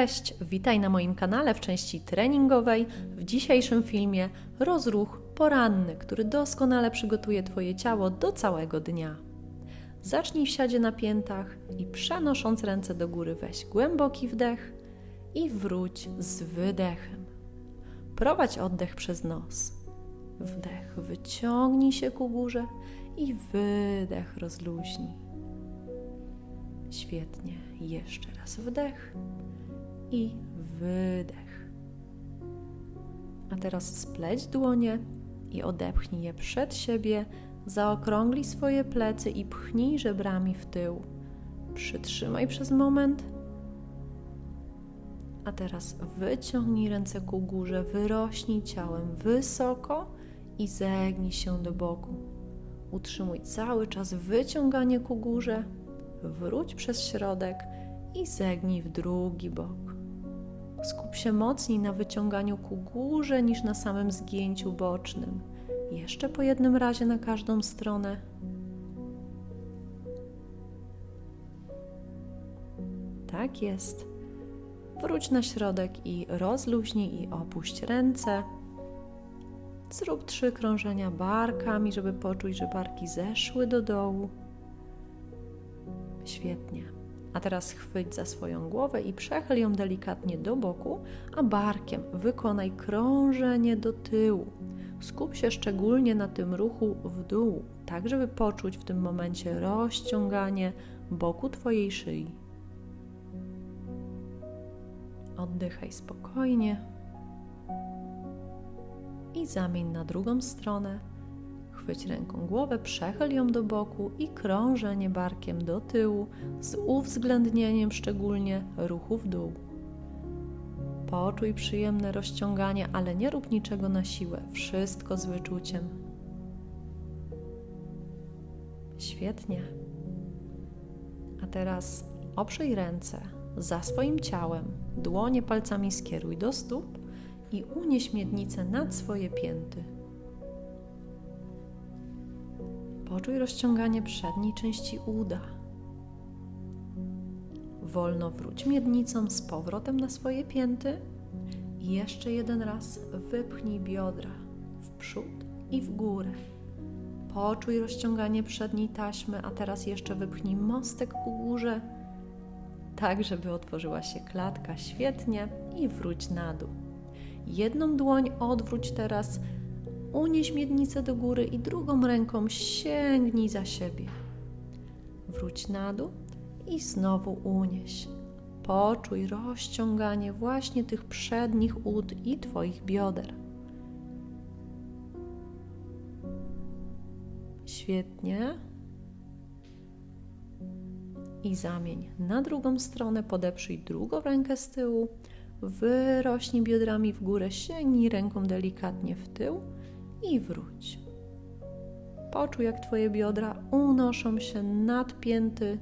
Cześć, witaj na moim kanale w części treningowej. W dzisiejszym filmie rozruch poranny, który doskonale przygotuje Twoje ciało do całego dnia. Zacznij w na piętach i przenosząc ręce do góry weź głęboki wdech i wróć z wydechem. Prowadź oddech przez nos. Wdech, wyciągnij się ku górze i wydech rozluźnij. Świetnie. Jeszcze raz wdech i wydech. A teraz spleć dłonie i odepchnij je przed siebie, zaokrąglij swoje plecy i pchnij żebrami w tył. Przytrzymaj przez moment. A teraz wyciągnij ręce ku górze, wyrośnij ciałem wysoko i zegnij się do boku. Utrzymuj cały czas wyciąganie ku górze. Wróć przez środek i zegnij w drugi bok. Skup się mocniej na wyciąganiu ku górze niż na samym zgięciu bocznym. Jeszcze po jednym razie na każdą stronę. Tak jest. Wróć na środek i rozluźnij i opuść ręce. Zrób trzy krążenia barkami, żeby poczuć, że barki zeszły do dołu. Świetnie. A teraz chwyć za swoją głowę i przechyl ją delikatnie do boku, a barkiem wykonaj krążenie do tyłu. Skup się szczególnie na tym ruchu w dół, tak żeby poczuć w tym momencie rozciąganie boku Twojej szyi. Oddychaj spokojnie i zamień na drugą stronę. Chwyć ręką głowę, przechyl ją do boku i krążenie barkiem do tyłu z uwzględnieniem szczególnie ruchu w dół. Poczuj przyjemne rozciąganie, ale nie rób niczego na siłę, wszystko z wyczuciem. Świetnie. A teraz oprzyj ręce za swoim ciałem, dłonie palcami skieruj do stóp i unieś miednicę nad swoje pięty. Poczuj rozciąganie przedniej części uda. Wolno wróć miednicą z powrotem na swoje pięty i jeszcze jeden raz wypchnij biodra w przód i w górę. Poczuj rozciąganie przedniej taśmy, a teraz jeszcze wypchnij mostek ku górze, tak żeby otworzyła się klatka świetnie i wróć na dół. Jedną dłoń odwróć teraz Unieś miednicę do góry i drugą ręką sięgnij za siebie. Wróć na dół i znowu unieś. Poczuj rozciąganie właśnie tych przednich ud i Twoich bioder. Świetnie. I zamień na drugą stronę, podeprzyj drugą rękę z tyłu, wyrośnij biodrami w górę, sięgnij ręką delikatnie w tył i wróć. Poczuj, jak Twoje biodra unoszą się nad pięty.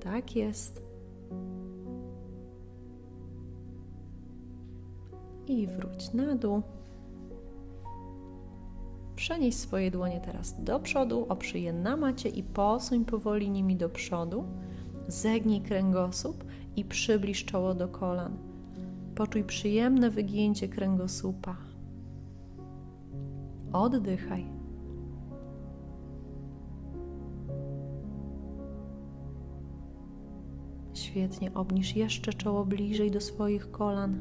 Tak jest. I wróć na dół. Przenieś swoje dłonie teraz do przodu, oprzyj je na macie i posuń powoli nimi do przodu. Zegnij kręgosłup i przybliż czoło do kolan. Poczuj przyjemne wygięcie kręgosłupa. Oddychaj. Świetnie, obniż jeszcze czoło bliżej do swoich kolan.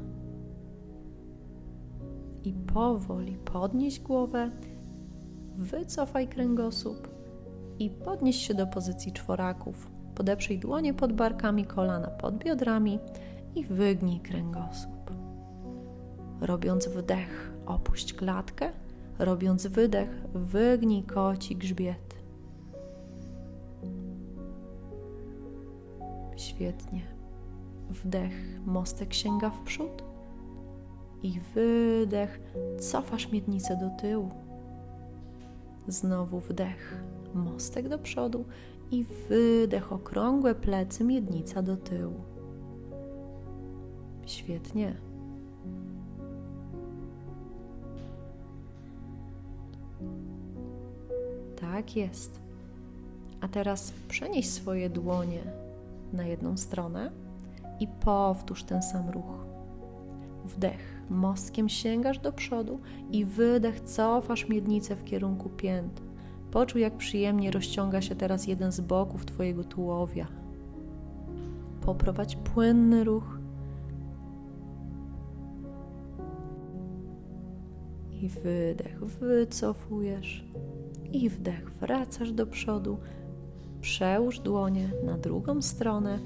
I powoli podnieś głowę, wycofaj kręgosłup i podnieś się do pozycji czworaków. Podeprzyj dłonie pod barkami, kolana pod biodrami i wygnij kręgosłup. Robiąc wdech, opuść klatkę, robiąc wydech, wygnij koci grzbiet. Świetnie. Wdech, mostek sięga w przód i wydech, cofasz miednicę do tyłu. Znowu wdech, mostek do przodu i wydech, okrągłe plecy, miednica do tyłu. Świetnie. Tak jest. A teraz przenieś swoje dłonie na jedną stronę i powtórz ten sam ruch. Wdech, mostkiem sięgasz do przodu i wydech, cofasz miednicę w kierunku pięt. Poczuj, jak przyjemnie rozciąga się teraz jeden z boków Twojego tułowia. Poprowadź płynny ruch. I wydech, wycofujesz. I wdech, wracasz do przodu. Przełóż dłonie na drugą stronę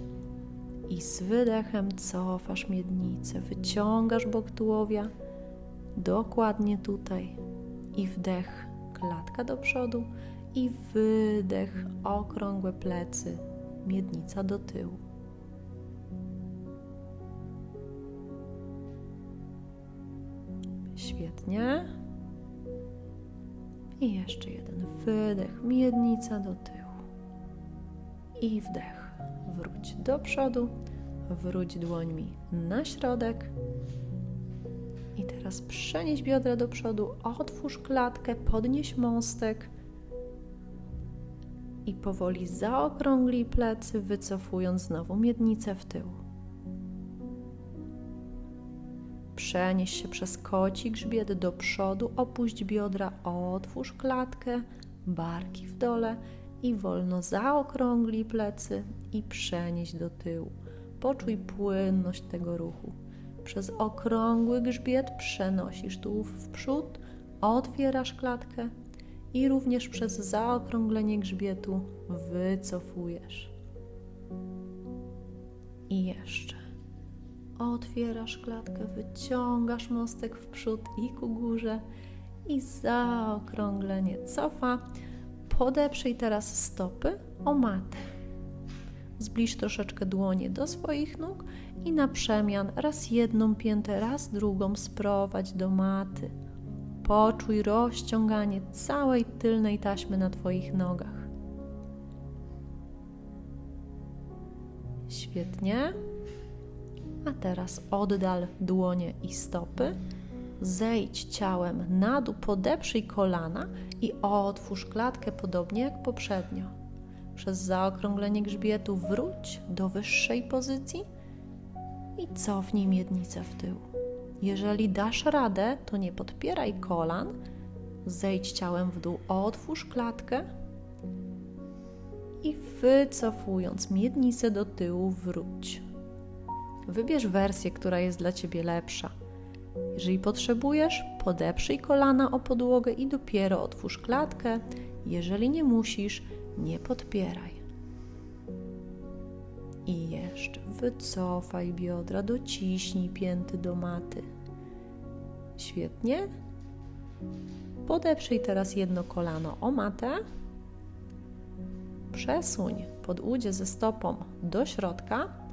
i z wydechem cofasz miednicę, wyciągasz bok tułowia dokładnie tutaj. I wdech, klatka do przodu. I wydech, okrągłe plecy, miednica do tyłu. Świetnie. I jeszcze jeden wydech, miednica do tyłu. I wdech. Wróć do przodu, wróć dłońmi na środek. I teraz przenieś biodra do przodu, otwórz klatkę, podnieś mostek. I powoli zaokrąglij plecy, wycofując znowu miednicę w tył. Przenieś się przez koci grzbiet do przodu, opuść biodra, otwórz klatkę, barki w dole i wolno zaokrąglij plecy i przenieś do tyłu. Poczuj płynność tego ruchu. Przez okrągły grzbiet przenosisz tułów w przód, otwierasz klatkę i również przez zaokrąglenie grzbietu wycofujesz. I jeszcze. Otwierasz klatkę, wyciągasz mostek w przód i ku górze i zaokrąglenie cofa. Podeprzyj teraz stopy o matę. Zbliż troszeczkę dłonie do swoich nóg i na przemian raz jedną piętę, raz drugą sprowadź do maty. Poczuj rozciąganie całej tylnej taśmy na Twoich nogach. Świetnie. A teraz oddal dłonie i stopy. Zejdź ciałem na dół, podeprzyj kolana i otwórz klatkę podobnie jak poprzednio. Przez zaokrąglenie grzbietu wróć do wyższej pozycji i cofnij miednicę w tył. Jeżeli dasz radę, to nie podpieraj kolan, zejdź ciałem w dół, otwórz klatkę i wycofując miednicę do tyłu, wróć. Wybierz wersję, która jest dla Ciebie lepsza. Jeżeli potrzebujesz, podeprzyj kolana o podłogę i dopiero otwórz klatkę. Jeżeli nie musisz, nie podpieraj. I jeszcze wycofaj biodra, dociśnij pięty do maty. Świetnie. Podeprzyj teraz jedno kolano o matę. Przesuń podłudzie ze stopą do środka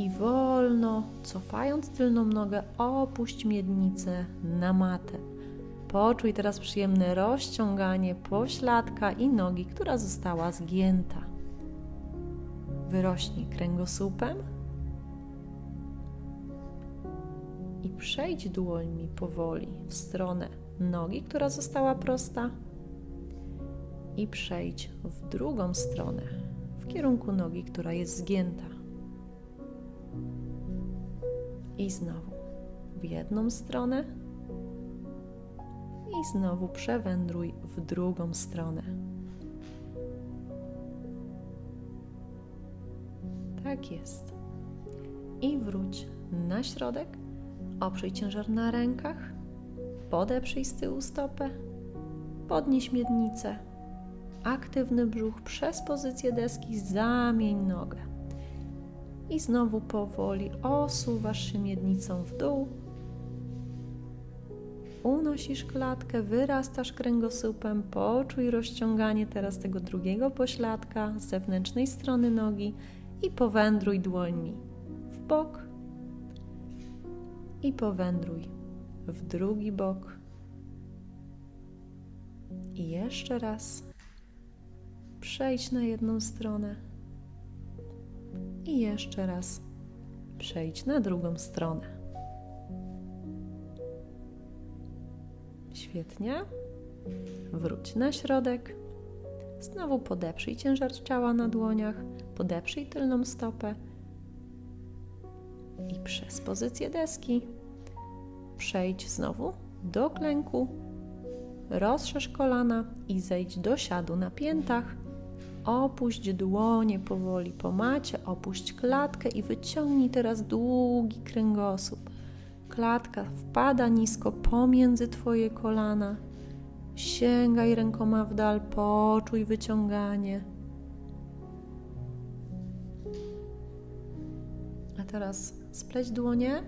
i wolno, cofając tylną nogę, opuść miednicę na matę. Poczuj teraz przyjemne rozciąganie pośladka i nogi, która została zgięta. Wyrośnij kręgosłupem i przejdź dłońmi powoli w stronę nogi, która została prosta, i przejdź w drugą stronę, w kierunku nogi, która jest zgięta. I znowu w jedną stronę. I znowu przewędruj w drugą stronę. Tak jest. I wróć na środek. Oprzyj ciężar na rękach. Podeprzyj z tyłu stopę. Podnieś miednicę. Aktywny brzuch przez pozycję deski. Zamień nogę. I znowu powoli osuwasz się miednicą w dół. Unosisz klatkę, wyrastasz kręgosłupem, poczuj rozciąganie teraz tego drugiego pośladka z zewnętrznej strony nogi i powędruj dłońmi w bok i powędruj w drugi bok. I jeszcze raz przejdź na jedną stronę i jeszcze raz przejdź na drugą stronę. Świetnie. Wróć na środek. Znowu podeprzyj ciężar ciała na dłoniach, podeprzyj tylną stopę i przez pozycję deski przejdź znowu do klęku, rozszerz kolana i zejdź do siadu na piętach. Opuść dłonie powoli po macie, opuść klatkę i wyciągnij teraz długi kręgosłup. Klatka wpada nisko pomiędzy Twoje kolana. Sięgaj rękoma w dal, poczuj wyciąganie. A teraz spleć dłonie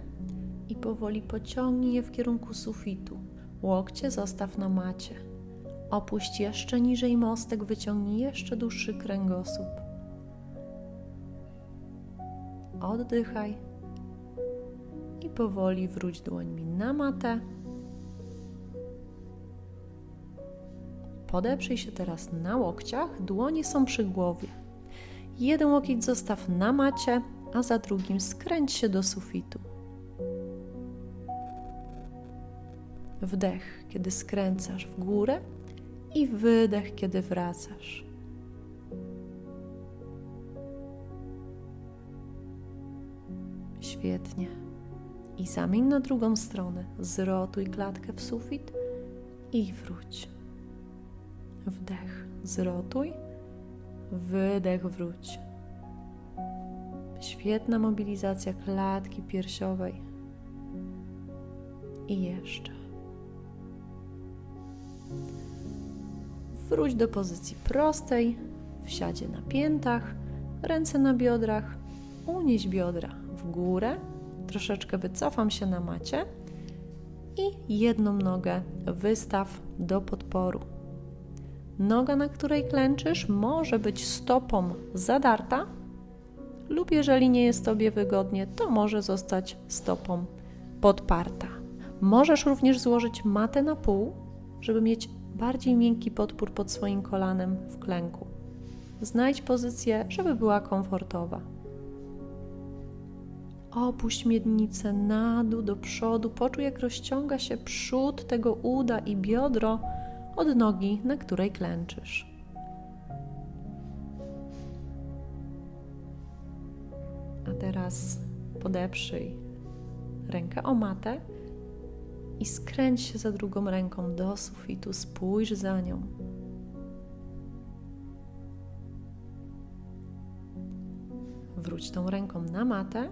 i powoli pociągnij je w kierunku sufitu. Łokcie zostaw na macie. Opuść jeszcze niżej mostek, wyciągnij jeszcze dłuższy kręgosłup. Oddychaj i powoli wróć dłońmi na matę. Podeprzyj się teraz na łokciach, dłonie są przy głowie. Jeden łokieć zostaw na macie, a za drugim skręć się do sufitu. Wdech, kiedy skręcasz w górę, i wydech, kiedy wracasz. Świetnie. I zamień na drugą stronę. Zrotuj klatkę w sufit i wróć. Wdech, zrotuj, wydech, wróć. Świetna mobilizacja klatki piersiowej. I jeszcze. Wróć do pozycji prostej, w siadzie na piętach, ręce na biodrach, unieś biodra w górę, troszeczkę wycofam się na macie i jedną nogę wystaw do podporu. Noga, na której klęczysz, może być stopą zadarta, lub jeżeli nie jest Tobie wygodnie, to może zostać stopą podparta. Możesz również złożyć matę na pół, żeby mieć bardziej miękki podpór pod swoim kolanem w klęku. Znajdź pozycję, żeby była komfortowa. Opuść miednicę na dół, do przodu. Poczuj, jak rozciąga się przód tego uda i biodro od nogi, na której klęczysz. A teraz podeprzyj rękę o matę i skręć się za drugą ręką do sufitu, spójrz za nią. Wróć tą ręką na matę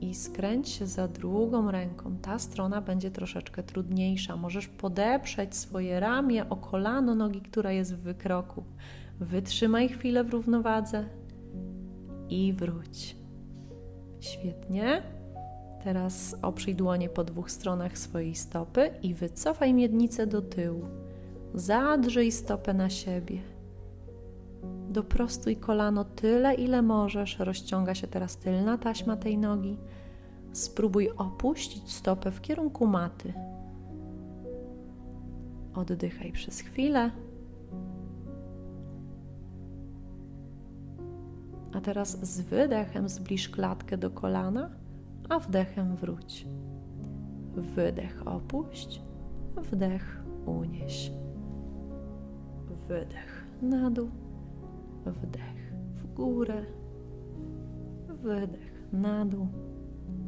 i skręć się za drugą ręką. Ta strona będzie troszeczkę trudniejsza. Możesz podeprzeć swoje ramię o kolano nogi, która jest w wykroku. Wytrzymaj chwilę w równowadze i wróć. Świetnie. Teraz oprzyj dłonie po dwóch stronach swojej stopy i wycofaj miednicę do tyłu. Zadrzyj stopę na siebie. Doprostuj kolano tyle, ile możesz. Rozciąga się teraz tylna taśma tej nogi. Spróbuj opuścić stopę w kierunku maty. Oddychaj przez chwilę. A teraz z wydechem zbliż klatkę do kolana a wdechem wróć. Wydech opuść, wdech unieś. Wydech na dół, wdech w górę, wydech na dół,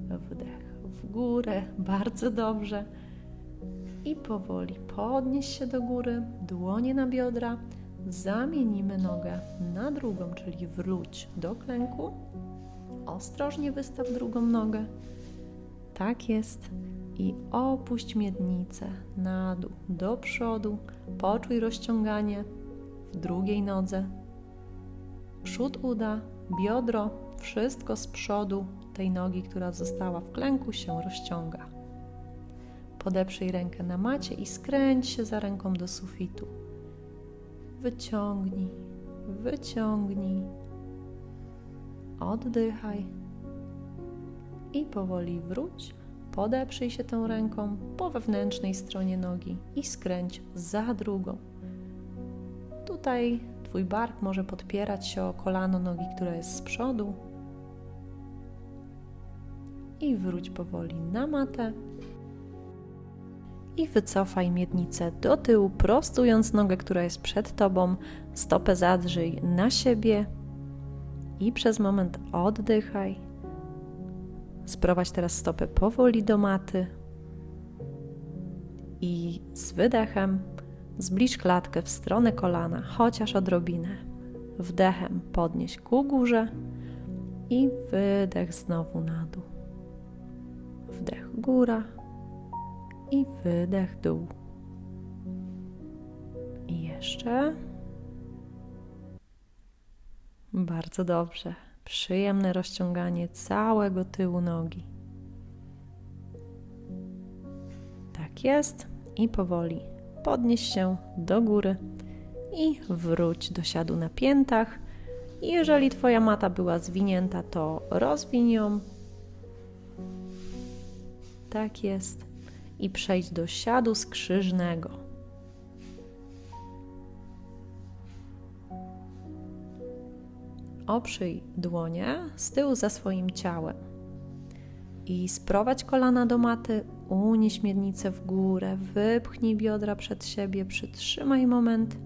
wdech w górę. Bardzo dobrze. I powoli podnieś się do góry, dłonie na biodra. Zamienimy nogę na drugą, czyli wróć do klęku Ostrożnie wystaw drugą nogę. Tak jest. I opuść miednicę na dół, do przodu. Poczuj rozciąganie w drugiej nodze. Przód uda, biodro, wszystko z przodu tej nogi, która została w klęku, się rozciąga. Podeprzyj rękę na macie i skręć się za ręką do sufitu. Wyciągnij, wyciągnij, oddychaj i powoli wróć. Podeprzyj się tą ręką po wewnętrznej stronie nogi i skręć za drugą. Tutaj Twój bark może podpierać się o kolano nogi, która jest z przodu. I wróć powoli na matę. i wycofaj miednicę do tyłu, prostując nogę, która jest przed tobą. Stopę zadrzyj na siebie i przez moment oddychaj. Sprowadź teraz stopę powoli do maty i z wydechem zbliż klatkę w stronę kolana, chociaż odrobinę. Wdechem podnieś ku górze i wydech znowu na dół. Wdech góra i wydech dół. I jeszcze. Bardzo dobrze. Przyjemne rozciąganie całego tyłu nogi. Tak jest. I powoli podnieś się do góry i wróć do siadu na piętach. I jeżeli Twoja mata była zwinięta, to rozwiń ją. Tak jest. I przejdź do siadu skrzyżnego. Oprzyj dłonie z tyłu za swoim ciałem i sprowadź kolana do maty, unieś miednicę w górę, wypchnij biodra przed siebie, przytrzymaj moment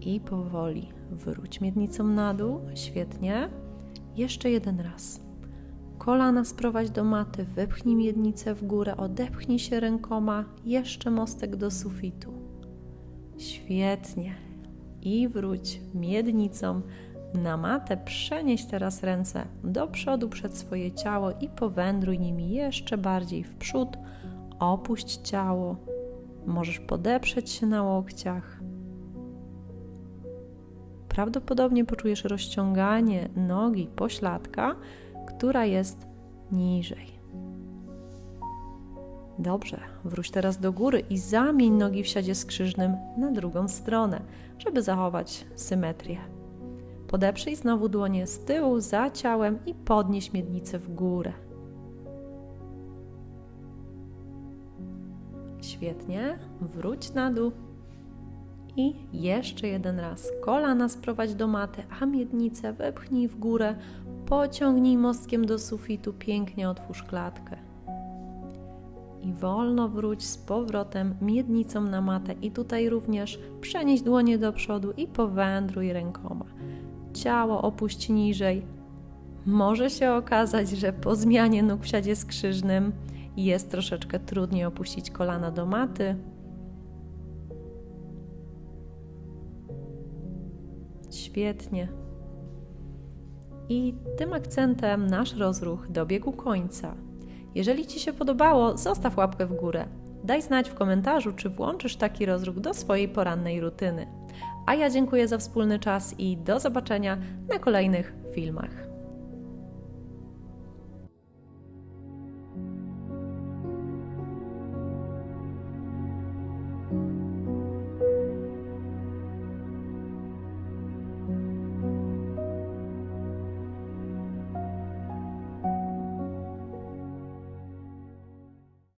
i powoli wróć miednicą na dół. Świetnie. Jeszcze jeden raz. Kolana sprowadź do maty, wypchnij miednicę w górę, odepchnij się rękoma, jeszcze mostek do sufitu. Świetnie. I wróć miednicą na matę. Przenieś teraz ręce do przodu przed swoje ciało i powędruj nimi jeszcze bardziej w przód. Opuść ciało. Możesz podeprzeć się na łokciach. Prawdopodobnie poczujesz rozciąganie nogi pośladka, która jest niżej. Dobrze, wróć teraz do góry i zamień nogi w siadzie skrzyżnym na drugą stronę, żeby zachować symetrię. Podeprzyj znowu dłonie z tyłu za ciałem i podnieś miednicę w górę. Świetnie, wróć na dół i jeszcze jeden raz. Kolana sprowadź do maty, a miednicę wepchnij w górę. Pociągnij mostkiem do sufitu, pięknie otwórz klatkę. I wolno wróć z powrotem miednicą na matę i tutaj również przenieś dłonie do przodu i powędruj rękoma. Ciało opuść niżej. Może się okazać, że po zmianie nóg w siadzie skrzyżnym jest troszeczkę trudniej opuścić kolana do maty, Świetnie. I tym akcentem nasz rozruch dobiegł końca. Jeżeli Ci się podobało, zostaw łapkę w górę. Daj znać w komentarzu, czy włączysz taki rozruch do swojej porannej rutyny. A ja dziękuję za wspólny czas i do zobaczenia na kolejnych filmach.